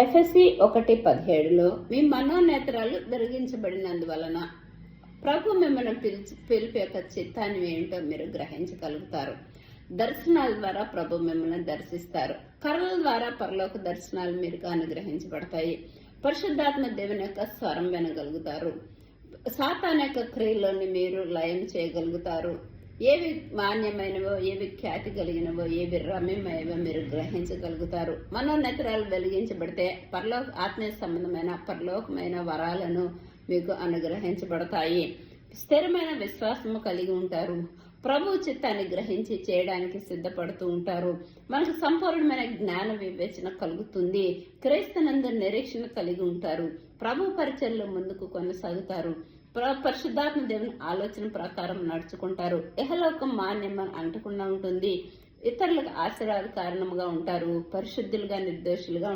FSC ఒకటి పదిహేడులో మీ మనోనేత్రాలు వెలిగించబడినందువలన ప్రభు మిమ్మల్ని పిలిచి పిలిపి యొక్క చిత్తాన్ని ఏంటో మీరు గ్రహించగలుగుతారు. దర్శనాల ద్వారా ప్రభు మిమ్మల్ని దర్శిస్తారు. కర్రల ద్వారా పరలోక దర్శనాలు మీరు అనుగ్రహించబడతాయి. పరిశుద్ధాత్మ దేవుని యొక్క స్వరం వినగలుగుతారు. సాతాన్ యొక్క క్రియలోని మీరు లయం చేయగలుగుతారు. ఏవి మాన్యమైనవో ఏవి ఖ్యాతి కలిగినవో ఏవి రమ్యమైనవో మీరు గ్రహించగలుగుతారు. మనోనేత్రాలు వెలిగించబడితే పరలోక ఆత్మీయ సంబంధమైన పరలోకమైన వరాలను మీకు అనుగ్రహించబడతాయి. స్థిరమైన విశ్వాసము కలిగి ఉంటారు. ప్రభు చిత్తాన్ని గ్రహించి చేయడానికి సిద్ధపడుతూ ఉంటారు. మనకు సంపూర్ణమైన జ్ఞాన వివేచన కలుగుతుంది. క్రైస్తనందు నిరీక్షణ కలిగి ఉంటారు. ప్రభు పరిచయలు ముందుకు కొనసాగుతారు. పరిశుద్ధాత్మ దేవుని ఆలోచన ప్రకారం నడుచుకుంటారు. ఇహలోకం మాన్యమని అంటకుండా ఉంటుంది. ఇతరులకు ఆశీర్వాద కారణముగా ఉంటారు. పరిశుద్ధులుగా నిర్దోషులుగా